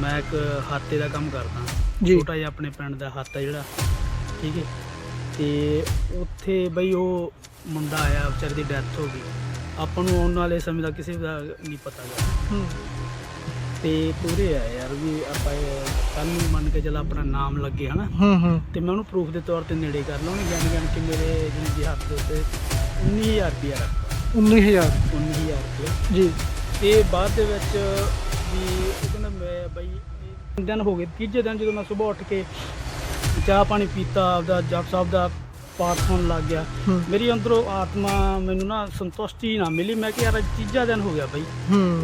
ਮੈਂ ਇੱਕ ਹਾਤੇ ਦਾ ਕੰਮ ਕਰਦਾ। ਜੀ। ਛੋਟਾ ਜਿਹਾ ਆਪਣੇ ਪਿੰਡ ਦਾ ਹਾਤਾ ਜਿਹੜਾ ਠੀਕ ਹੈ। ਤੇ ਉੱਥੇ ਬਈ ਉਹ ਮੁੰਡਾ ਆਇਆ ਵਿਚਾਰੇ ਦੀ ਡੈਥ ਹੋ ਗਈ। ਆਪਾਂ ਨੂੰ ਆਉਣ ਵਾਲੇ ਸਮੇਂ ਦਾ ਕਿਸੇ ਦਾ ਨਹੀਂ ਪਤਾ ਹੂੰ। ਤੇ ਪੂਰੇ ਆ ਯਾਰ ਵੀ ਆਪਾਂ ਕੱਲ ਨੂੰ ਮੰਨ ਕੇ ਚੱਲ ਆਪਣਾ ਨਾਮ ਲੱਗੇ ਹਨਾ। ਹੂੰ ਹੂੰ। ਤੇ ਮੈਂ ਉਹਨੂੰ ਪ੍ਰੂਫ ਦੇ ਤੌਰ ਤੇ ਨੇੜੇ ਕਰ ਲਾ ਉਹਨੇ ਗਿਣ ਗਿਣ ਕੇ ਮੇਰੇ ਜਿਹਨੇ ਜੀ ਹੱਥ ਦੇ ਉੱਤੇ 19000 ਰੁਪਇਆ ਰੱਖਤਾ। 19000 19000 ਰੁਪਇਆ। ਜੀ। ਤੇ ਬਾਅਦ ਦੇ ਵਿੱਚ ਵੀ ਉਹ ਕਹਿੰਦਾ ਮੈਂ ਬਈ ਦਿਨ ਹੋ ਗਏ ਤੀਜੇ ਦਿਨ ਜਦੋਂ ਮੈਂ ਸਵੇਰ ਉੱਠ ਕੇ ਚਾਹ ਪਾਣੀ ਪੀਤਾ ਆਪਦਾ ਜਪ ਸਾਹਿਬ ਦਾ ਪਾਠ ਹੋਣ ਲੱਗ ਗਿਆ। ਮੇਰੀ ਅੰਦਰੋਂ ਆਤਮਾ ਮੈਨੂੰ ਨਾ ਸੰਤੁਸ਼ਟੀ ਨਾ ਮਿਲੀ। ਮੈਂ ਕਿ ਯਾਰ ਅੱਜ ਤੀਜਾ ਦਿਨ ਹੋ ਗਿਆ ਬਈ।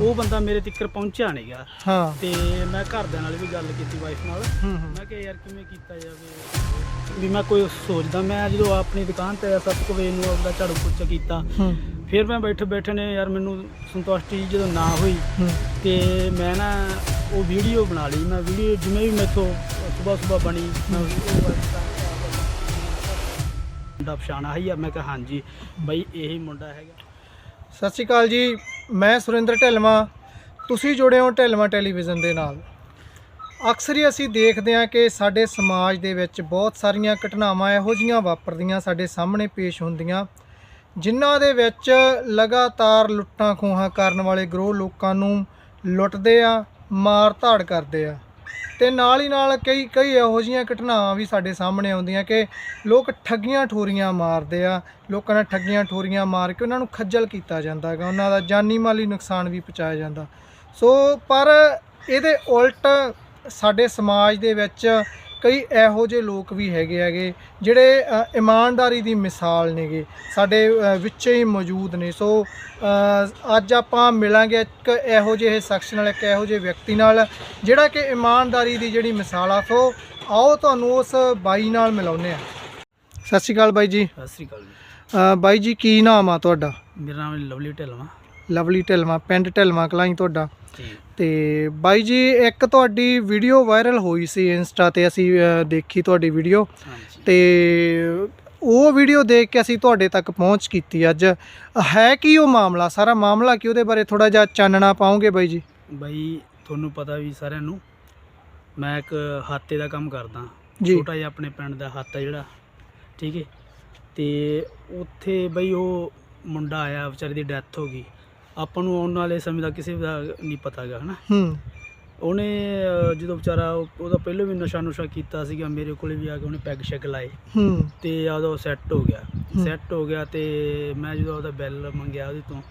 ਉਹ ਬੰਦਾ ਮੇਰੇ ਤੱਕ ਪਹੁੰਚਿਆ ਨਹੀਂਗਾ ਹਾਂ। ਤੇ ਮੈਂ ਘਰਦਿਆਂ ਨਾਲ ਵੀ ਗੱਲ ਕੀਤੀ ਵਾਈਫ ਨਾਲ। ਮੈਂ ਕਿਹਾ ਯਾਰ ਕਿਵੇਂ ਕੀਤਾ ਜਾਵੇ? ਵੀ ਮੈਂ ਕੋਈ ਸੋਚਦਾ ਮੈਂ ਜਦੋਂ ਆਪਣੀ ਦੁਕਾਨ ਤੇ ਸੱਤ ਕੁ ਵਜੇ ਨੂੰ ਆਪਦਾ ਝਾੜੂ ਪੋਚਾ ਕੀਤਾ। ਫਿਰ ਮੈਂ ਬੈਠੇ ਬੈਠੇ ਨੇ ਯਾਰ ਮੈਨੂੰ ਸੰਤੁਸ਼ਟੀ ਜਦੋਂ ਨਾ ਹੋਈ ਤੇ ਮੈਂ ਨਾ ਉਹ ਵੀਡੀਓ ਬਣਾ ਲਈ। ਮੈਂ ਵੀਡੀਓ ਜਿਵੇਂ ਵੀ ਮੈਥੋਂ ਸਵੇਰ ਸਵੇਰ ਬਣੀ ਮੈਂ ਮੁੰਡਾ ਪਛਾਣਾ ਹੀ ਆ ਮੈਂ ਕਿਹਾ ਹਾਂਜੀ ਬਈ ਇਹੀ ਮੁੰਡਾ ਹੈਗਾ। ਸਤਿ ਸ਼੍ਰੀ ਅਕਾਲ ਜੀ ਮੈਂ ਸੁਰਿੰਦਰ ਢਿਲਵਾ। ਤੁਸੀਂ ਜੁੜੇ ਹੋ ਢਿਲਵਾ ਟੈਲੀਵਿਜ਼ਨ ਦੇ ਨਾਲ। ਅਕਸਰ ਹੀ ਅਸੀਂ ਦੇਖਦੇ ਹਾਂ ਕਿ ਸਾਡੇ ਸਮਾਜ ਦੇ ਵਿੱਚ ਬਹੁਤ ਸਾਰੀਆਂ ਘਟਨਾਵਾਂ ਇਹੋ ਜਿਹੀਆਂ ਵਾਪਰਦੀਆਂ ਸਾਡੇ ਸਾਹਮਣੇ ਪੇਸ਼ ਹੁੰਦੀਆਂ। ਜਿਨ੍ਹਾਂ ਦੇ ਵਿੱਚ ਲਗਾਤਾਰ ਲੁੱਟਾਂ ਖੋਹਾਂ ਕਰਨ ਵਾਲੇ ਗਰੋਹ ਲੋਕਾਂ ਨੂੰ ਲੁੱਟਦੇ ਆ, ਮਾਰ ਧਾੜ ਕਰਦੇ ਆ। ਤੇ ਨਾਲ ਹੀ ਨਾਲ ਕਈ ਕਈ ਇਹੋ ਜਿਹੀਆਂ ਘਟਨਾਵਾਂ ਵੀ ਸਾਡੇ ਸਾਹਮਣੇ ਆਉਂਦੀਆਂ ਕਿ ਲੋਕ ਠੱਗੀਆਂ ਠੋਰੀਆਂ ਮਾਰਦੇ ਆ। ਲੋਕਾਂ ਨਾਲ ਠੱਗੀਆਂ ਠੋਰੀਆਂ ਮਾਰ ਕੇ ਉਹਨਾਂ ਨੂੰ ਖੱਜਲ ਕੀਤਾ ਜਾਂਦਾ ਹੈਗਾ। ਉਹਨਾਂ ਦਾ ਜਾਨੀ ਮਾਲੀ ਨੁਕਸਾਨ ਵੀ ਪਹੁੰਚਾਇਆ ਜਾਂਦਾ। ਸੋ ਪਰ ਇਹਦੇ ਉਲਟ ਸਾਡੇ ਸਮਾਜ ਦੇ ਵਿੱਚ ਕਈ ਇਹੋ ਜਿਹੇ ਲੋਕ ਵੀ ਹੈਗੇ ਹੈਗੇ ਜਿਹੜੇ ਇਮਾਨਦਾਰੀ ਦੀ ਮਿਸਾਲ ਨੇਗੇ। ਸਾਡੇ ਵਿੱਚੇ ਹੀ ਮੌਜੂਦ ਨੇ। ਸੋ ਅੱਜ ਆਪਾਂ ਮਿਲਾਂਗੇ ਇੱਕ ਇਹੋ ਜਿਹੇ ਸ਼ਖਸ ਨਾਲ ਇੱਕ ਇਹੋ ਜਿਹੇ ਵਿਅਕਤੀ ਨਾਲ ਜਿਹੜਾ ਕਿ ਇਮਾਨਦਾਰੀ ਦੀ ਜਿਹੜੀ ਮਿਸਾਲ ਆ। ਸੋ ਆਓ ਤੁਹਾਨੂੰ ਉਸ ਬਾਈ ਨਾਲ ਮਿਲਾਉਂਦੇ ਆ ਸਤਿ ਸ਼੍ਰੀ ਅਕਾਲ ਬਾਈ ਜੀ। ਸਤਿ ਸ੍ਰੀ ਅਕਾਲ ਬਾਈ ਜੀ ਕੀ ਨਾਮ ਆ ਤੁਹਾਡਾ? ਮੇਰਾ ਨਾਮ ਲਵਲੀ ਢਿਲਵਾ। ਲਵਲੀ ਢਿਲਵਾ ਪਿੰਡ ਢਿਲਵਾ ਕਲਾਈ ਤੁਹਾਡਾ। ਤੇ ਬਾਈ ਜੀ ਇੱਕ ਤੁਹਾਡੀ ਵੀਡੀਓ ਵਾਇਰਲ ਹੋਈ ਸੀ ਇੰਸਟਾ ਤੇ ਅਸੀਂ ਦੇਖੀ ਤੁਹਾਡੀ ਵੀਡੀਓ। ਤੇ ਉਹ ਵੀਡੀਓ ਦੇਖ ਕੇ ਅਸੀਂ ਤੁਹਾਡੇ ਤੱਕ ਪਹੁੰਚ ਕੀਤੀ ਅੱਜ। ਹੈ ਕੀ ਉਹ ਮਾਮਲਾ? ਸਾਰਾ ਮਾਮਲਾ ਕੀ ਉਹਦੇ ਬਾਰੇ ਥੋੜਾ ਜਿਹਾ ਚਾਨਣਾ ਪਾਉਂਗੇ ਬਾਈ ਜੀ? ਬਈ ਤੁਹਾਨੂੰ ਪਤਾ ਵੀ ਸਾਰਿਆਂ ਨੂੰ ਮੈਂ ਇੱਕ ਹਾਤੇ ਦਾ ਕੰਮ ਕਰਦਾ। ਛੋਟਾ ਜਿਹਾ ਆਪਣੇ ਪਿੰਡ ਦਾ ਹਾਤਾ ਜਿਹੜਾ ਠੀਕ ਹੈ ਤੇ ਉੱਥੇ ਬਈ ਉਹ ਮੁੰਡਾ ਆਇਆ ਵਿਚਾਰੇ ਦੀ ਡੈਥ ਹੋ ਗਈ। ਆਪਾਂ ਨੂੰ ਆਉਣ ਵਾਲੇ ਸਮੇਂ ਦਾ ਕਿਸੇ ਦਾ ਨਹੀਂ ਪਤਾਗਾ ਹਨਾ? ਹੂੰ। ਉਹਨੇ ਅਹ, ਜਦੋਂ ਵਿਚਾਰਾ ਉਹ- ਉਹਦਾ ਪਹਿਲਾਂ ਵੀ ਨਸ਼ਾ ਨੁਸ਼ਾ ਕੀਤਾ ਸੀਗਾ ਮੇਰੇ ਕੋਲੇ ਵੀ ਆ ਕੇ ਉਹਨੇ ਪੈਗ ਸ਼ੈਗ ਲਾਏ। ਹੂੰ। ਤੇ ਆਦੋਂ ਸੈੱਟ ਹੋ ਗਿਆ। ਹੂੰ। ਸੈੱਟ ਹੋ ਗਿਆ ਤੇ ਮੈਂ ਜਦੋਂ ਉਹਦਾ ਬਿੱਲ ਮੰਗਿਆ ਉਹਦੇ ਤੋਂ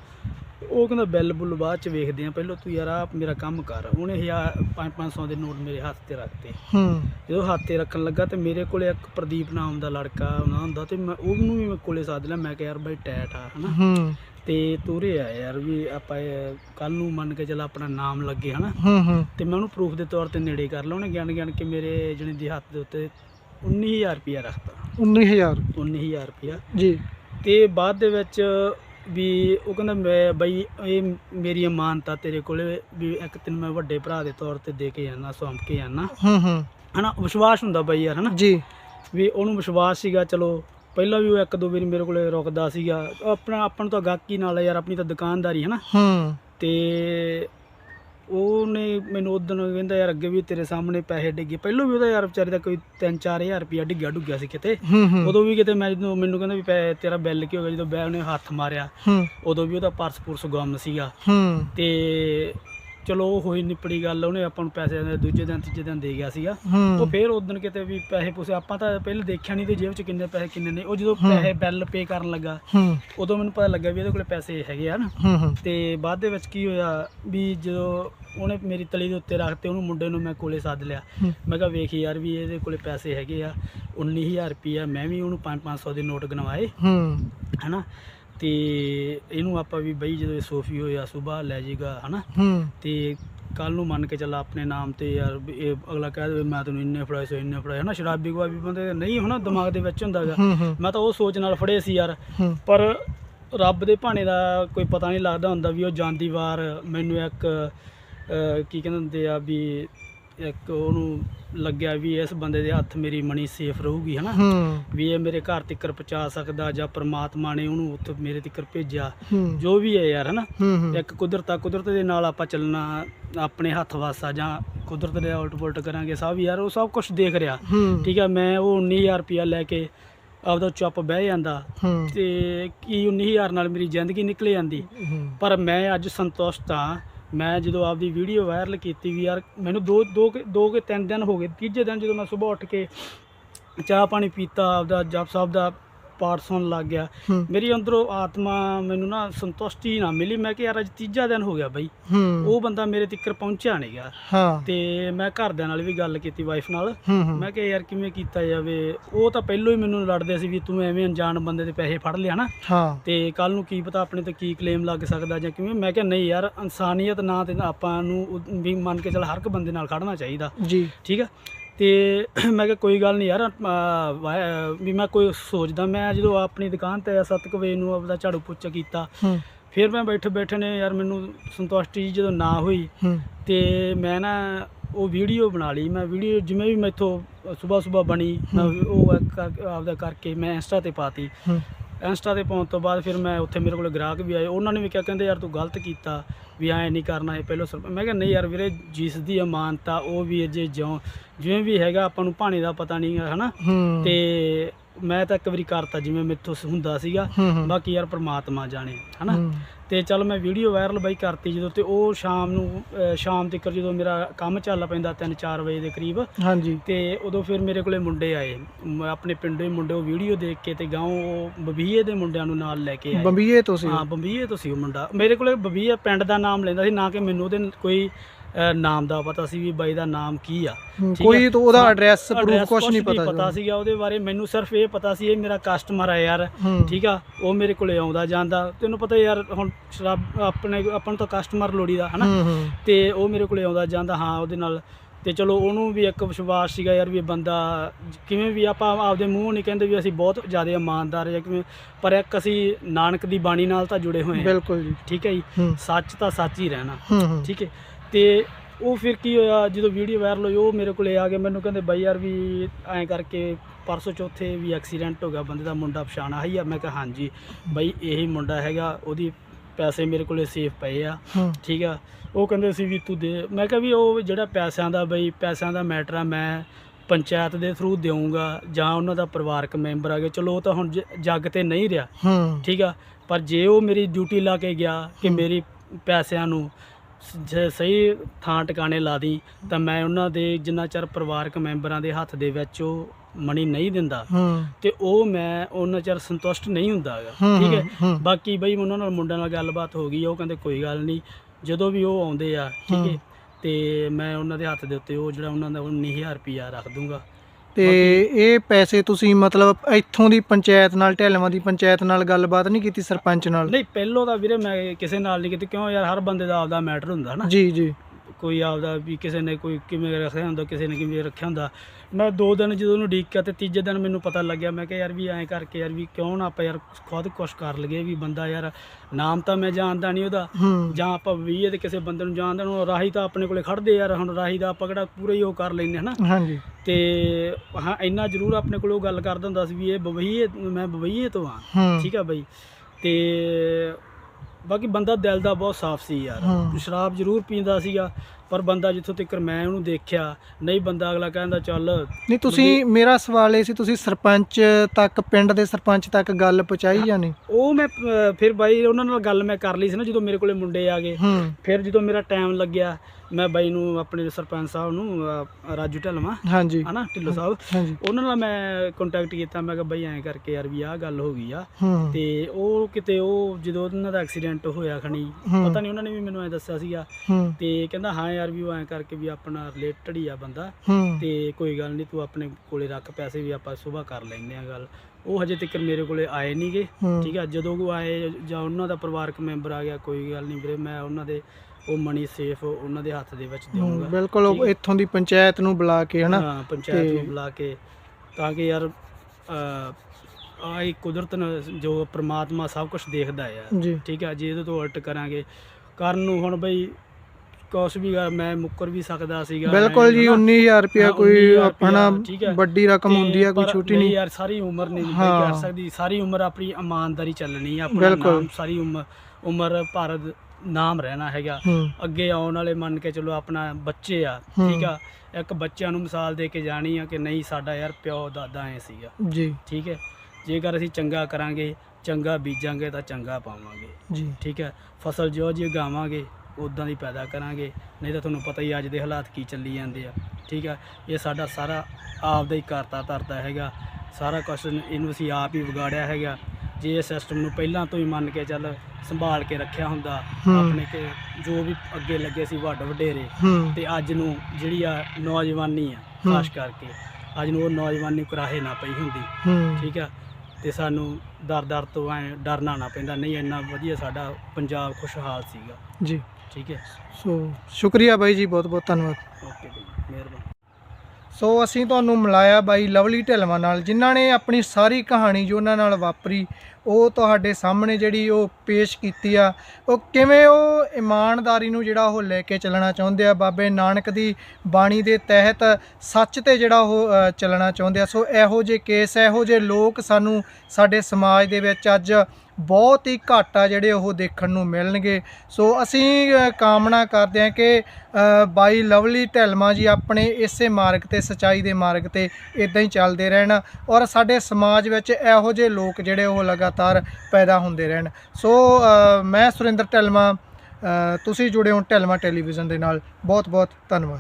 ਉਹ ਕਹਿੰਦਾ ਬਿੱਲ ਬੁੱਲ ਬਾਅਦ ਚ ਵੇਖਦੇ ਆ ਪਹਿਲਾਂ ਤੂੰ ਯਾਰ ਆ ਮੇਰਾ ਕੰਮ ਕਰ। ਉਹਨੇ ਹਜ਼ਾਰ 5-500 ਦੇ ਨੋਟ ਮੇਰੇ ਹੱਥ ਤੇ ਰੱਖਤੇ ਹੂੰ। ਜਦੋਂ ਹੱਥ ਤੇ ਰੱਖਣ ਲੱਗਾ ਤੇ ਮੇਰੇ ਕੋਲੇ ਇੱਕ ਪ੍ਰਦੀਪ ਨਾਮ ਦਾ ਲੜਕਾ ਆਉਂਦਾ ਹੁੰਦਾ ਤੇ ਮੈਂ ਉਹਨੂੰ ਵੀ ਮੈਂ ਕੋਲੇ ਸਾਧ ਲਿਆ ਮੈਂ ਕਿਹਾ ਯਾਰ ਬਾਈ ਟੈਟ ਆ ਹਨਾ? ਹੂੰ। ਤੇ ਤੂਰੇ ਆ ਯਾਰ ਵੀ ਆਪਾਂ ਕੱਲ ਨੂੰ ਮੰਨ ਕੇ ਚੱਲ ਆਪਣਾ ਨਾਮ ਲੱਗੇ ਹਨਾ? ਹੂੰ ਹੂੰ। ਤੇ ਮੈਂ ਉਹਨੂੰ ਪ੍ਰੂਫ ਦੇ ਤੌਰ ਤੇ ਨੇੜੇ ਕਰ ਲਾ ਉਹਨੇ ਗਿਣ ਗਿਣ ਕੇ ਮੇਰੇ ਜਿਹੜੇ ਦੀ ਹੱਥ ਦੇ ਉੱਤੇ 19000 ਰੁਪਇਆ ਰੱਖਤਾ। 19000 19000 ਰੁਪਇਆ। ਜੀ। ਤੇ ਬਾਅਦ ਦੇ ਵਿੱਚ ਵੀ ਉਹ ਕਹਿੰਦਾ ਮੈਂ ਬਈ ਇਹ ਮੇਰੀ ਅਮਾਨਤ ਆ ਤੇਰੇ ਕੋਲੇ ਵੀ ਇੱਕ ਤੈਨੂੰ ਮੈਂ ਵੱਡੇ ਭਰਾ ਦੇ ਤੌਰ ਤੇ ਦੇ ਕੇ ਜਾਣਾ ਸੌਂਪ ਕੇ ਜਾਣਾ ਹੂੰ ਹੂੰ। ਹਨਾ ਵਿਸ਼ਵਾਸ ਹੁੰਦਾ ਬਈ ਯਾਰ ਹਨਾ? ਜੀ। ਵੀ ਉਹਨੂੰ ਵਿਸ਼ਵਾਸ ਸੀਗਾ ਚਲੋ ਪਹਿਲਾਂ ਵੀ ਉਹ ਇੱਕ ਦੋ ਵਾਰੀ ਮੇਰੇ ਕੋਲੇ ਰੁਕਦਾ ਸੀਗਾ। ਆਪਣਾ ਆਪਾਂ ਨੂੰ ਤਾਂ ਗਾਹਕੀ ਨਾਲ ਆ ਯਾਰ ਆਪਣੀ ਤਾਂ ਦੁਕਾਨਦਾਰੀ ਹੈ ਨਾ ਹੂੰ। ਤੇ ਉਹਨੇ ਮੈਨੂੰ ਉਦੋਂ ਕਹਿੰਦਾ ਯਾਰ ਅੱਗੇ ਵੀ ਤੇਰੇ ਸਾਹਮਣੇ ਪੈਸੇ ਡਿੱਗੇ। ਪਹਿਲਾਂ ਵੀ ਉਹਦਾ ਯਾਰ ਵਿਚਾਰੇ ਦਾ ਕੋਈ 3-4000 ਰੁਪਇਆ ਡਿੱਗਿਆ ਡੁੱਗਿਆ ਸੀ ਕਿਤੇ। ਉਦੋਂ ਵੀ ਕਿਤੇ ਮੈਂ ਜਦੋਂ ਮੈਨੂੰ ਕਹਿੰਦਾ ਵੀ ਪੈ- ਤੇਰਾ ਬਿੱਲ ਕੀ ਹੋ ਗਿਆ? ਜਦੋਂ ਬੈ ਉਹਨੇ ਹੱਥ ਮਾਰਿਆ ਹੂੰ। ਉਦੋਂ ਵੀ ਉਹਦਾ ਪਰਸ ਪੁਰਸ ਗੁੰਮ ਸੀਗਾ। ਹੂੰ। ਤੇ ਚਲੋ ਉਹ ਹੋਈ ਨਿਪੜੀ ਗੱਲ ਉਹਨੇ ਆਪਾਂ ਨੂੰ ਪੈਸੇ ਦੇ ਦੂਜੇ ਦਿਨ ਤੀਜੇ ਦਿਨ ਦੇ ਗਿਆ ਸੀਗਾ। ਉਹ ਫੇਰ ਉਦੋਂ ਕਿਤੇ ਵੀ ਪੈਸੇ ਪੂਸੇ ਆਪਾਂ ਤਾਂ ਪਹਿਲਾਂ ਦੇਖਿਆ ਨਹੀਂ ਤੇ ਜੇਬ 'ਚ ਕਿੰਨੇ ਪੈਸੇ ਕਿੰਨੇ ਨੇ ਉਹ ਜਦੋਂ। ਪੈਸੇ ਬਿੱਲ ਪੇ ਕਰਨ ਲੱਗਾ ਉਦੋਂ ਮੈਨੂੰ ਪਤਾ ਲੱਗਾ ਵੀ ਇਹਦੇ ਕੋਲੇ ਪੈਸੇ ਹੈਗੇ ਆ ਨਾ। ਤੇ ਬਾਅਦ ਦੇ ਵਿੱਚ ਕੀ ਹੋਇਆ ਵੀ ਜਦੋਂ ਉਹਨੇ ਮੇਰੀ ਤਲੀ ਦੇ ਉੱਤੇ ਰੱਖਤੇ ਉਹਨੂੰ ਮੁੰਡੇ ਨੂੰ ਮੈਂ ਕੋਲੇ ਸੱਦ ਲਿਆ। ਮੈਂ ਕਿਹਾ ਵੇਖ ਯਾਰ ਵੀ ਇਹਦੇ ਕੋਲੇ ਪੈਸੇ ਹੈਗੇ ਆ 19000 ਰੁਪਈਆ ਮੈਂ ਵੀ ਉਹਨੂੰ 5-500 ਦੇ ਨੋਟ ਗਨਵਾਏ ਹੂੰ। ਹਨਾ? ਤੇ ਇਹਨੂੰ ਆਪਾਂ ਵੀ ਬਈ ਜਦੋਂ ਇਹ ਸੋਫੀ ਹੋਇਆ ਸਵੇਰ ਲੈ ਜਾਏਗਾ ਹਨਾ? ਤੇ ਕੱਲ ਨੂੰ ਮੰਨ ਕੇ ਚੱਲ ਆਪਣੇ ਨਾਮ ਤੇ ਯਾਰ ਵੀ ਇਹ ਅਗਲਾ ਕਹਿ ਦੇਵੇ ਮੈਂ ਤੈਨੂੰ ਇੰਨੇ ਫੜਾਏ ਸੋ ਇੰਨੇ ਫੜਾਏ ਹਨਾ? ਸ਼ਰਾਬੀ ਗਵਾਬੀ ਬੰਦੇ ਨਹੀਂ ਹੋਣਾ ਦਿਮਾਗ ਦੇ ਵਿੱਚ ਹੁੰਦਾ ਗਾ ਹੂੰ ਹੂੰ। ਮੈਂ ਤਾਂ ਉਹ ਸੋਚ ਨਾਲ ਫੜੇ ਸੀ ਯਾਰ। ਪਰ ਰੱਬ ਦੇ ਭਾਣੇ ਦਾ ਕੋਈ ਪਤਾ ਨਹੀਂ ਲੱਗਦਾ ਹੁੰਦਾ ਵੀ ਉਹ ਜਾਂਦੀ ਵਾਰ ਮੈਨੂੰ ਇੱਕ ਕੀ ਕਹਿੰਦੇ ਹੁੰਦੇ ਆ ਵੀ ਇੱਕ ਉਹਨੂੰ ਲੱਗਿਆ ਵੀ ਇਸ ਬੰਦੇ ਦੇ ਹੱਥ ਮੇਰੀ ਮਨੀ ਸੇਫ ਰਹੂਗੀ ਹਨਾ? ਹੂੰ। ਵੀ ਇਹ ਮੇਰੇ ਘਰ ਤੱਕ ਪਹੁੰਚਾ ਸਕਦਾ ਜਾਂ ਪ੍ਰਮਾਤਮਾ ਨੇ ਉਹਨੂੰ ਉੱਥੇ ਮੇਰੇ ਤੱਕ ਭੇਜਿਆ। ਹੂੰ। ਜੋ ਵੀ ਹੈ ਯਾਰ ਹਨਾ? ਹੂੰ ਇੱਕ ਕੁਦਰਤ ਆ ਕੁਦਰਤ ਦੇ ਨਾਲ ਆਪਾਂ ਚੱਲਣਾ ਆਪਣੇ ਹੱਥ ਵਾਸਾ ਜਾਂ ਕੁਦਰਤ ਦੇ ਉਲਟ ਪੁਲਟ ਕਰਾਂਗੇ ਸਭ ਯਾਰ ਉਹ ਸਭ ਕੁਝ ਦੇਖ ਰਿਹਾ। ਹੂੰ। ਠੀਕ ਹੈ ਮੈਂ ਉਹ 19000 ਰੁਪਇਆ ਲੈ ਕੇ ਆਪਦਾ ਚੁੱਪ ਬਹਿ ਜਾਂਦਾ। ਤੇ ਕੀ 19000 ਨਾਲ ਮੇਰੀ ਜ਼ਿੰਦਗੀ ਨਿਕਲ ਜਾਂਦੀ? ਪਰ ਮੈਂ ਅੱਜ ਸੰਤੁਸ਼ਟ ਹਾਂ ਮੈਂ ਜਦੋਂ ਆਪਦੀ ਵੀਡੀਓ ਵਾਇਰਲ ਕੀਤੀ ਵੀ ਯਾਰ ਮੈਨੂੰ ਦੋ ਦੋ ਕੁ- ਦੋ ਕਿ ਤਿੰਨ ਦਿਨ ਹੋ ਗਏ। ਤੀਜੇ ਦਿਨ ਜਦੋਂ ਮੈਂ ਸਵੇਰ ਉੱਠ ਕੇ ਚਾਹ ਪਾਣੀ ਪੀਤਾ, ਆਪਦਾ ਜਪ ਸਾਹਿਬ ਦਾ ਪਾਠ ਸੁਣਨ ਲੱਗ ਗਿਆ। ਹੂੰ। ਮੇਰੀ ਅੰਦਰੋਂ ਆਤਮਾ ਮੈਨੂੰ ਨਾ ਸੰਤੁਸ਼ਟੀ ਨਾ ਮਿਲੀ। ਮੈਂ ਕਿ ਯਾਰ ਅੱਜ ਤੀਜਾ ਦਿਨ ਹੋ ਗਿਆ ਬਈ। ਹੂੰ। ਉਹ ਬੰਦਾ ਮੇਰੇ ਤੱਕ ਪਹੁੰਚਿਆ ਨਹੀਂ ਗਿਆ ਹਾਂ। ਤੇ ਮੈਂ ਘਰਦਿਆਂ ਨਾਲ ਵੀ ਗੱਲ ਕੀਤੀ ਵਾਈਫ ਨਾਲ। ਹੂੰ ਹੂੰ। ਮੈਂ ਕਿਹਾ ਯਾਰ ਕਿਵੇਂ ਕੀਤਾ ਜਾਵੇ? ਉਹ ਤਾਂ ਪਹਿਲਾਂ ਹੀ ਮੈਨੂੰ ਲੜਦੇ ਸੀ ਵੀ ਤੂੰ ਐਵੇਂ ਅਣਜਾਣ ਬੰਦੇ ਦੇ ਪੈਸੇ ਫੜ ਲਿਆ ਨਾ। ਹਾਂ। ਤੇ ਕੱਲ ਨੂੰ ਕੀ ਪਤਾ ਆਪਣੇ ਤੇ ਕੀ ਕਲੇਮ ਲੱਗ ਸਕਦਾ ਜਾਂ ਕਿਵੇਂ। ਮੈਂ ਕਿਹਾ ਨਹੀਂ ਯਾਰ ਇਨਸਾਨੀਅਤ ਨਾਂ ਤੇ ਆਪਾਂ ਨੂੰ ਵੀ ਮੰਨ ਕੇ ਚੱਲ ਹਰ ਇੱਕ ਬੰਦੇ ਨਾਲ ਖੜਨਾ ਚਾਹੀਦਾ। ਜੀ। ਠੀਕ ਆ? ਤੇ ਮੈਂ ਕਿਹਾ ਕੋਈ ਗੱਲ ਨਹੀਂ ਯਾਰ ਵੀ ਮੈਂ ਕੋਈ ਸੋਚਦਾ ਮੈਂ ਜਦੋਂ ਆਪਣੀ ਦੁਕਾਨ ਤੇ 7 ਵਜੇ ਨੂੰ ਆਪਦਾ ਝਾੜੂ ਪੋਚਾ ਕੀਤਾ ਫਿਰ ਮੈਂ ਬੈਠੇ ਬੈਠੇ ਨੇ ਯਾਰ ਮੈਨੂੰ ਸੰਤੁਸ਼ਟੀ ਜਦੋਂ ਨਾ ਹੋਈ ਤੇ ਮੈਂ ਨਾ ਉਹ ਵੀਡੀਓ ਬਣਾ ਲਈ ਮੈਂ ਵੀਡੀਓ ਜਿਵੇਂ ਵੀ ਮੈਥੋਂ ਸਵੇਰ ਸਵੇਰ ਬਣੀ ਮੈਂ ਉਹ ਆਪਦਾ ਕਰਕੇ ਮੈਂ ਇੰਸਟਾ ਤੇ ਪਾਤੀ। ਇੰਸਟਾ ਤੇ ਪਾਉਣ ਤੋਂ ਬਾਅਦ ਫਿਰ ਮੈਂ ਉੱਥੇ ਮੇਰੇ ਕੋਲ ਗ੍ਰਾਹਕ ਵੀ ਆਏ। ਉਹਨਾਂ ਨੇ ਵੀ ਕਿਹਾ ਕਹਿੰਦੇ ਯਾਰ ਤੂੰ ਗਲਤ ਕੀਤਾ ਵੀ ਐਂ ਨਹੀਂ ਕਰਨਾ ਇਹ ਪਹਿਲਾਂ ਮੈਂ ਕਿਹਾ ਨਹੀਂ ਯਾਰ ਵੀਰੇ ਜਿਸ ਦੀ ਅਮਾਨਤਾ ਉਹ ਵੀ ਜੇ ਜਿਉਂ ਜਿਵੇਂ ਵੀ ਹੈਗਾ ਆਪਾਂ ਨੂੰ ਭਾਣੇ ਦਾ ਪਤਾ ਨਹੀਂ ਹੈ ਹਨਾ? ਤੇ ਮੈਂ ਤਾਂ ਇੱਕ ਵਾਰੀ ਕਰਤਾ ਜਿਵੇਂ ਮੇਥੋਂ ਹੁੰਦਾ ਸੀਗਾ। ਬਾਕੀ ਯਾਰ ਪ੍ਰਮਾਤਮਾ ਜਾਣੇ ਹਨਾ? ਤੇ ਚੱਲ ਮੈਂ ਵੀਡੀਓ ਵਾਇਰਲ ਬਾਈ ਕਰਤੀ ਜਦੋਂ ਤੇ ਉਹ ਸ਼ਾਮ ਨੂੰ ਸ਼ਾਮ ਤੱਕ ਜਦੋਂ ਮੇਰਾ ਕੰਮ ਚੱਲ ਪੈਂਦਾ 3-4 ਵਜੇ ਦੇ ਕਰੀਬ। ਹਾਂਜੀ। ਤੇ ਉਦੋਂ ਫਿਰ ਮੇਰੇ ਕੋਲੇ ਮੁੰਡੇ ਆਏ। ਮ- ਆਪਣੇ ਪਿੰਡੇ ਮੁੰਡੇ ਉਹ ਵੀਡੀਓ ਦੇਖ ਕੇ ਤੇ ਗਾਉਂ ਉਹ ਬਬੀਏ ਦੇ ਮੁੰਡਿਆਂ ਨੂੰ ਨਾਲ ਲੈ ਕੇ ਆਏ। ਬੰਬੀਏ ਤੋਂ ਸੀ ਹਾਂ ਬੰਬੀਏ ਤੋਂ ਸੀ ਉਹ ਮੁੰਡਾ। ਮੇਰੇ ਕੋਲੇ ਬਬੀਏ ਪਿੰਡ ਦਾ ਨਾਮ ਲੈਂਦਾ ਸੀ ਨਾ ਕਿ ਮੈਨੂੰ ਉਹਦੇ ਕੋਈ ਨਾਮ ਦਾ ਪਤਾ ਸੀ ਵੀ ਬਾਈ ਦਾ ਨਾਮ ਕੀ ਆ। ਕੋਈ। ਤਾਂ ਉਹਦਾ ਐਡਰੈਸ ਪ੍ਰੂਫ ਕੁਝ ਨਹੀਂ ਕੁਛ ਪਤਾ ਸੀਗਾ ਉਹਦੇ ਬਾਰੇ। ਮੈਨੂੰ ਸਿਰਫ ਇਹ ਪਤਾ ਸੀ ਇਹ ਮੇਰਾ ਕਸਟਮਰ ਆ ਯਾਰ। ਠੀਕ ਆ? ਉਹ ਮੇਰੇ ਕੋਲੇ ਆਉਂਦਾ ਜਾਂਦਾ। ਤੈਨੂੰ ਪਤਾ ਯਾਰ ਹੁਣ ਸ਼ਰਾਬ ਆਪਣੇ ਆਪਾਂ ਨੂੰ ਤਾਂ ਕਸਟਮਰ ਲੋੜੀਦਾ ਹਨਾ? ਤੇ ਉਹ ਮੇਰੇ ਕੋਲੇ ਆਉਂਦਾ ਜਾਂਦਾ ਹਾਂ ਉਹਦੇ ਨਾਲ। ਤੇ ਚਲੋ ਉਹਨੂੰ ਵੀ ਇੱਕ ਵਿਸ਼ਵਾਸ ਸੀਗਾ ਯਾਰ ਵੀ ਇਹ ਬੰਦਾ ਕਿਵੇਂ ਵੀ ਆਪਾਂ ਆਪਦੇ ਮੂੰਹ ਨਹੀਂ ਕਹਿੰਦੇ ਵੀ ਅਸੀਂ ਬਹੁਤ ਜ਼ਿਆਦਾ ਇਮਾਨਦਾਰ ਜਾਂ ਕਿਵੇਂ ਪਰ ਇੱਕ ਅਸੀਂ ਨਾਨਕ ਦੀ ਬਾਣੀ ਨਾਲ ਤਾਂ ਜੁੜੇ ਹੋਏ ਹਾਂ ਬਿਲਕੁਲ ਜੀ। ਠੀਕ ਹੈ ਜੀ? ਸੱਚ ਤਾਂ ਸੱਚ ਹੀ ਰਹਿਣਾ। ਠੀਕ ਹੈ ਤੇ ਉਹ ਫਿਰ ਕੀ ਹੋਇਆ ਜਦੋਂ ਵੀਡੀਓ ਵਾਇਰਲ ਹੋਈ ਉਹ ਮੇਰੇ ਕੋਲੇ ਆ ਕੇ ਮੈਨੂੰ ਕਹਿੰਦੇ ਬਾਈ ਯਾਰ ਵੀ ਐਂ ਕਰਕੇ ਪਰਸੋਂ ਚੌਥੇ ਵੀ ਐਕਸੀਡੈਂਟ ਹੋ ਗਿਆ ਬੰਦੇ ਦਾ ਮੁੰਡਾ ਪਛਾਣਾ ਹੈ ਮੈਂ ਕਿਹਾ ਹਾਂਜੀ ਬਾਈ ਇਹੀ ਮੁੰਡਾ ਹੈਗਾ ਉਹਦੀ ਪੈਸੇ ਮੇਰੇ ਕੋਲੇ ਸੇਫ ਪਏ ਆ ਠੀਕ ਆ। ਉਹ ਕਹਿੰਦੇ ਸੀ ਵੀ ਤੂੰ ਦੇ ਮੈਂ ਕਿਹਾ ਵੀ ਉਹ ਜਿਹੜਾ ਪੈਸਿਆਂ ਦਾ ਬਈ ਪੈਸਿਆਂ ਦਾ ਮੈਟਰ ਆ ਮੈਂ ਪੰਚਾਇਤ ਦੇ ਥਰੂ ਦੇਵਾਂਗਾ ਜਾਂ ਉਹਨਾਂ ਦਾ ਪਰਿਵਾਰਕ ਮੈਂਬਰ ਆ ਗਏ। ਚਲੋ ਉਹ ਤਾਂ ਹੁਣ ਜੱਗ ਤੇ ਨਹੀਂ ਰਿਹਾ ਠੀਕ ਆ। ਪਰ ਜੇ ਉਹ ਮੇਰੀ ਡਿਊਟੀ ਲਾ ਕੇ ਗਿਆ ਕਿ ਮੇਰੀ ਪੈਸਿਆਂ ਨੂੰ ਸ- ਜੇ ਸਹੀ ਥਾਂ ਟਿਕਾਣੇ ਲਾ ਦੀ ਤਾਂ ਮੈਂ ਉਹਨਾਂ ਦੇ ਜਿੰਨਾ ਚਿਰ ਪਰਿਵਾਰਕ ਮੈਂਬਰਾਂ ਦੇ ਹੱਥ ਦੇ ਵਿੱਚ ਉਹ ਮਣੀ ਨਹੀਂ ਦਿੰਦਾ ਹੂੰ ਤੇ ਉਹ ਮੈਂ ਉਹਨਾਂ ਚਿਰ ਸੰਤੁਸ਼ਟ ਨਹੀਂ ਹੁੰਦਾ ਹੈਗਾ ਹੂੰ, ਠੀਕ ਹੈ ਹੂੰ। ਬਾਕੀ ਬਈ ਉਹਨਾਂ ਨਾਲ ਮੁੰਡਿਆਂ ਨਾਲ ਗੱਲਬਾਤ ਹੋ ਗਈ ਉਹ ਕਹਿੰਦੇ ਕੋਈ ਗੱਲ ਨਹੀਂ ਜਦੋਂ ਵੀ ਉਹ ਆਉਂਦੇ ਆ ਠੀਕ ਹੈ ਹੂੰ। ਤੇ ਮੈਂ ਉਹਨਾਂ ਦੇ ਹੱਥ ਦੇ ਉੱਤੇ ਉਹ ਜਿਹੜਾ ਉਹਨਾਂ ਦਾ 19000 ਰੁਪਿਆ ਰੱਖ ਦੂੰਗਾ ਤੇ ਇਹ ਪੈਸੇ ਤੁਸੀਂ ਮਤਲਬ ਇੱਥੋਂ ਦੀ ਪੰਚਾਇਤ ਨਾਲ ਢਹਿਲਵਾਂ ਦੀ ਪੰਚਾਇਤ ਨਾਲ ਗੱਲਬਾਤ ਨਹੀਂ ਕੀਤੀ ਸਰਪੰਚ ਨਾਲ? ਨਹੀਂ ਪਹਿਲੋਂ ਤਾਂ ਵੀਰੇ ਮੈਂ ਕਿਸੇ ਨਾਲ ਨਹੀਂ ਕੀਤੀ ਕਿਉਂ ਯਾਰ ਹਰ ਬੰਦੇ ਦਾ ਆਪਦਾ ਮੈਟਰ ਹੁੰਦਾ ਹਨਾ ਜੀ ਜੀ। ਕੋਈ ਆਪਦਾ ਵੀ ਕਿਸੇ ਨੇ ਕੋਈ ਕਿਵੇਂ ਰੱਖਿਆ ਹੁੰਦਾ ਕਿਸੇ ਨੇ ਕਿਵੇਂ ਰੱਖਿਆ ਹੁੰਦਾ। ਮੈਂ ਦੋ ਦਿਨ ਜਦੋਂ ਉਹਨੂੰ ਡੀਕਿਆ ਤੇ ਤੀਜੇ ਦਿਨ ਮੈਨੂੰ ਪਤਾ ਲੱਗਿਆ ਮੈਂ ਕਿਹਾ ਯਾਰ ਵੀ ਐਂ ਕਰਕੇ ਯਾਰ ਵੀ ਕਿਉਂ ਨਾ ਆਪਾਂ ਯਾਰ ਖੁਦ ਕੁਛ ਕਰ ਲਈਏ ਵੀ ਬੰਦਾ ਯਾਰ ਨਾਮ ਤਾਂ ਮੈਂ ਜਾਣਦਾ ਨਹੀਂ ਉਹਦਾ। ਜਾਂ ਆਪਾਂ ਵੀ ਤੇ ਕਿਸੇ ਬੰਦੇ ਨੂੰ ਜਾਣਦੇ ਨੂੰ ਰਾਹੀ ਤਾਂ ਆਪਣੇ ਕੋਲੇ ਖੜਦੇ ਯਾਰ ਹੁਣ ਰਾਹੀ ਦਾ ਆਪਾਂ ਕਿਹੜਾ ਪੂਰਾ ਹੀ ਉਹ ਕਰ ਲੈਂਦੇ ਹਨਾ ਹਾਂਜੀ। ਤੇ ਹਾਂ ਇੰਨਾ ਜ਼ਰੂਰ ਆਪਣੇ ਕੋਲ ਉਹ ਗੱਲ ਕਰਦਾ ਹੁੰਦਾ ਸੀ ਵੀ ਇਹ ਬਵਈਏ ਮੈਂ ਬਵਈਏ ਤੋਂ ਆ ਠੀਕ ਆ ਬਈ। ਤੇ ਬਾਕੀ ਬੰਦਾ ਦਿਲ ਦਾ ਬਹੁਤ ਸਾਫ਼ ਸੀ ਯਾਰ। ਸ਼ਰਾਬ ਜ਼ਰੂਰ ਪੀਂਦਾ ਸੀਗਾ ਪਰ ਬੰਦਾ ਜਿੱਥੋਂ ਤੱਕ ਮੈਂ ਉਹਨੂੰ ਦੇਖਿਆ ਨਹੀਂ ਬੰਦਾ ਅਗਲਾ ਕਹਿੰਦਾ ਚੱਲ ਨਹੀਂ ਤੁਸੀਂ ਮੇਰਾ ਸਵਾਲ ਇਹ ਸੀ ਤੁਸੀਂ ਸਰਪੰਚ ਤੱਕ ਪਿੰਡ ਦੇ ਸਰਪੰਚ ਤੱਕ ਗੱਲ ਪਹੁੰਚਾਈ ਜਾਂ ਨਹੀਂ? ਉਹ ਮੈਂ ਫਿਰ ਬਾਈ ਉਹਨਾਂ ਨਾਲ ਗੱਲ ਮੈਂ ਕਰ ਲਈ ਸੀ ਨਾ ਜਦੋਂ ਮੇਰੇ ਕੋਲੇ ਮੁੰਡੇ ਆ ਗਏ। ਫਿਰ ਜਦੋਂ ਮੇਰਾ ਟਾਈਮ ਲੱਗਿਆ ਮੈਂ ਬਾਈ ਨੂੰ ਆਪਣੇ ਸਰਪੰਚ ਸਾਹਿਬ ਨੂੰ ਅਹ, ਰਾਜੂ ਢਲਵਾ ਹਾਂਜੀ। ਹਨਾ ਢਿੱਲੋਂ ਸਾਹਿਬ। ਹਾਂਜੀ। ਉਹਨਾਂ ਨਾਲ ਮੈਂ ਕੰਟੈਕਟ ਕੀਤਾ ਮੈਂ ਕਿਹਾ ਬਾਈ ਐਂ ਕਰਕੇ ਯਾਰ ਵੀ ਆਹ ਗੱਲ ਹੋ ਗਈ ਆ। ਹੂੰ। ਤੇ ਉਹ ਕਿਤੇ ਉਹ ਜਦੋਂ ਉਹਨਾਂ ਦਾ ਐਕਸੀਡੈਂਟ ਹੋਇਆ ਖਣੀ ਹੂੰ। ਪਤਾ ਨਹੀਂ ਉਹਨਾਂ ਨੇ ਵੀ ਮੈਨੂੰ ਐ ਦੱਸਿਆ ਸੀਗਾ। ਹੂੰ। ਤੇ ਕਹਿੰਦਾ ਹਾਂ ਯਾਰ ਵੀ ਉਹ ਐਂ ਕਰਕੇ ਵੀ ਆਪਣਾ ਰਿਲੇਟਡ ਹੀ ਆ ਬੰਦਾ। ਹੂੰ। ਤੇ ਕੋਈ ਗੱਲ ਨਹੀਂ ਤੂੰ ਆਪਣੇ ਕੋਲੇ ਰੱਖ ਪੈਸੇ ਵੀ ਆਪਾਂ ਸਵੇਰ ਕਰ ਲੈਂਦੇ ਆ ਗੱਲ। ਉਹ ਹਜੇ ਤੱਕ ਮੇਰੇ ਕੋਲੇ ਆਏ ਨਹੀਂਗੇ ਹੂੰ। ਠੀਕ ਆ ਜਦੋਂ ਉਹ ਆਏ ਜਾਂ ਉਹਨਾਂ ਦਾ ਪਰਿਵਾਰਕ ਮੈਂਬਰ ਆ ਗਿਆ ਕੋਈ ਗੱਲ ਨਹੀਂ ਵੀਰੇ ਮੈਂ ਉਹਨਾਂ ਦੇ ਉਹ ਮਨੀ ਸੇਫ ਉਹਨਾਂ ਦੇ ਹੱਥ ਦੇ ਵਿੱਚ ਦੇਵਾਂਗਾ ਬਿਲਕੁਲ ਉਹ। ਇੱਥੋਂ ਦੀ ਪੰਚਾਇਤ ਨੂੰ ਬੁਲਾ ਕੇ ਹਨਾ ਹਾਂ ਪੰਚਾਇਤ ਨੂੰ ਬੁਲਾ ਕੇ ਤਾਂ ਕਿ ਯਾਰ ਆਈ ਕੁਦਰਤ ਨਾਲ ਜੋ ਪ੍ਰਮਾਤਮਾ ਸਭ ਕੁਝ ਦੇਖਦਾ ਜੀ ਠੀਕ ਹੈ ਜੇ ਇਹਦੇ ਤੋਂ ਉਲਟ ਕਰਾਂਗੇ ਕਰਨ ਨੂੰ ਹੁਣ ਬਈ ਕੁਛ ਵੀ ਆ, ਮੈਂ ਮੁੱਕਰ ਵੀ ਸਕਦਾ ਸੀਗਾ ਬਿਲਕੁਲ ਜੀ ਹਨਾ। 19000 ਰੁਪਇਆ ਹਾਂ, ਕੋਈ 19,000 ਆਪਣਾ। ਵੱਡੀ ਰਕਮ ਹੁੰਦੀ ਆ ਕੋਈ ਛੋਟੀ ਨਹੀਂ ਯਾਰ ਸਾਰੀ ਉਮਰ ਨਹੀਂ। ਕਰ ਸਕਦੀ ਸਾਰੀ ਉਮਰ ਆਪਣੀ ਇਮਾਨਦਾਰੀ ਚੱਲਣੀ ਆ ਆਪਣਾ। ਨਾਮ ਸਾਰੀ ਉਮਰ ਉਮਰ ਭਾਰਤ ਨਾਮ ਰਹਿਣਾ ਹੈਗਾ। ਅੱਗੇ ਆਉਣ ਵਾਲੇ ਮੰਨ ਕੇ ਚਲੋ ਆਪਣਾ ਬੱਚੇ ਆ। ਠੀਕ ਆ? ਇੱਕ ਬੱਚਿਆਂ ਨੂੰ ਮਿਸਾਲ ਦੇ ਕੇ ਜਾਣੀ ਆ ਕਿ ਨਹੀਂ ਸਾਡਾ ਯਾਰ ਪਿਓ ਦਾਦਾ ਐ ਸੀਗਾ। ਜੀ। ਠੀਕ ਹੈ? ਜੇਕਰ ਅਸੀਂ ਚੰਗਾ ਕਰਾਂਗੇ ਚੰਗਾ ਬੀਜਾਂਗੇ ਤਾਂ ਚੰਗਾ ਪਾਵਾਂਗੇ। ਜੀ। ਠੀਕ ਹੈ? ਫਸਲ ਜੋ ਜੀ ਉਗਾਵਾਂਗੇ ਉਦਾਂ ਦੀ ਪੈਦਾ ਕਰਾਂਗੇ। ਨਹੀਂ ਤਾਂ ਤੁਹਾਨੂੰ ਪਤਾ ਹੀ ਅੱਜ ਦੇ ਹਾਲਾਤ ਕੀ ਚੱਲੀ ਜਾਂਦੇ ਆ। ਠੀਕ ਹੈ ਇਹ ਸਾਡਾ ਸਾਰਾ ਆਪ ਦਾ ਹੀ ਕਰਤਾ ਧਰਤਾ ਹੈਗਾ। ਸਾਰਾ ਕੁਛ ਇਹਨੂੰ ਅਸੀਂ ਆਪ ਹੀ ਵਿਗਾੜਿਆ ਹੈਗਾ। ਜੇ ਇਹ ਸਿਸਟਮ ਨੂੰ ਪਹਿਲਾਂ ਤੋਂ ਹੀ ਮੰਨ ਕੇ ਚੱਲ ਸੰਭਾਲ ਕੇ ਰੱਖਿਆ ਹੁੰਦਾ ਹੂੰ। ਆਪਣੇ ਕਿ ਜੋ ਵੀ ਅੱਗੇ ਲੱਗੇ ਸੀ ਵੱਡ ਵਡੇਰੇ ਹੂੰ। ਤੇ ਅੱਜ ਨੂੰ ਜਿਹੜੀ ਆ ਨੌਜਵਾਨੀ ਆ ਹੂੰ। ਖਾਸ ਕਰਕੇ ਅੱਜ ਨੂੰ ਉਹ ਨੌਜਵਾਨੀ ਕੁਰਾਹੇ ਨਾ ਪਈ ਹੁੰਦੀ। ਹੂੰ। ਠੀਕ ਆ? ਤੇ ਸਾਨੂੰ ਦਰ ਦਰ ਤੋਂ ਐ ਡਰਨਾ ਨਾ ਪੈਂਦਾ ਨਹੀਂ ਇੰਨਾ ਵਧੀਆ ਸਾਡਾ ਪੰਜਾਬ ਖੁਸ਼ਹਾਲ ਸੀਗਾ। ਜੀ। ਠੀਕ ਹੈ? ਸੋ ਸ਼ੁਕਰੀਆ ਬਾਈ ਜੀ ਬਹੁਤ ਬਹੁਤ ਧੰਨਵਾਦ। ਓਕੇ ਬਈ ਮਿਹਰਬਾਨੀ। ਸੋ ਅਸੀਂ ਤੁਹਾਨੂੰ ਮਿਲਾਇਆ ਬਾਈ ਲਵਲੀ ਢਿਲਵਾਂ ਨਾਲ, ਜਿਨ੍ਹਾਂ ਨੇ ਆਪਣੀ ਸਾਰੀ ਕਹਾਣੀ ਜੋ ਉਹਨਾਂ ਨਾਲ ਵਾਪਰੀ ਉਹ ਤੁਹਾਡੇ ਸਾਹਮਣੇ ਜਿਹੜੀ ਉਹ ਪੇਸ਼ ਕੀਤੀ ਆ, ਉਹ ਕਿਵੇਂ ਉਹ ਇਮਾਨਦਾਰੀ ਨੂੰ ਜਿਹੜਾ ਉਹ ਲੈ ਕੇ ਚੱਲਣਾ ਚਾਹੁੰਦੇ ਆ? ਬਾਬੇ ਨਾਨਕ ਦੀ ਬਾਣੀ ਦੇ ਤਹਿਤ ਸੱਚ ਤੇ ਜਿਹੜਾ ਉਹ ਚੱਲਣਾ ਚਾਹੁੰਦੇ ਆ। ਸੋ ਇਹੋ ਜਿਹੇ ਕੇਸ, ਇਹੋ ਜਿਹੇ ਲੋਕ ਸਾਨੂੰ ਸਾਡੇ ਸਮਾਜ ਦੇ ਵਿੱਚ ਅੱਜ ਬਹੁਤ ਹੀ ਘਾਟਾ ਜਿਹੜੇ ਉਹ ਦੇਖਣ ਨੂੰ ਮਿਲਣਗੇ। ਸੋ ਅਸੀਂ ਕਾਮਨਾ ਕਰਦੇ ਹਾਂ ਕਿ ਬਾਈ ਲਵਲੀ ਢਿਲਮਾ ਜੀ ਆਪਣੇ ਇਸੇ ਮਾਰਗ ਤੇ, ਸਚਾਈ ਦੇ ਮਾਰਗ ਤੇ ਇਦਾਂ ਹੀ ਚੱਲਦੇ ਰਹਿਣ। ਔਰ ਸਾਡੇ ਸਮਾਜ ਵਿੱਚ ਇਹੋ ਜਿਹੇ ਲੋਕ ਜਿਹੜੇ ਉਹ ਲਗਾ ਲਗਾਤਾਰ ਪੈਦਾ ਹੁੰਦੇ ਰਹਿਣ। ਸੋ ਮੈਂ ਸੁਰਿੰਦਰ ਢਿਲਮਾ ਤੁਸੀਂ ਜੁੜੇ ਹੋ ਢਿਲਮਾ ਟੈਲੀਵਿਜ਼ਨ ਦੇ ਨਾਲ। ਬਹੁਤ ਬਹੁਤ ਧੰਨਵਾਦ।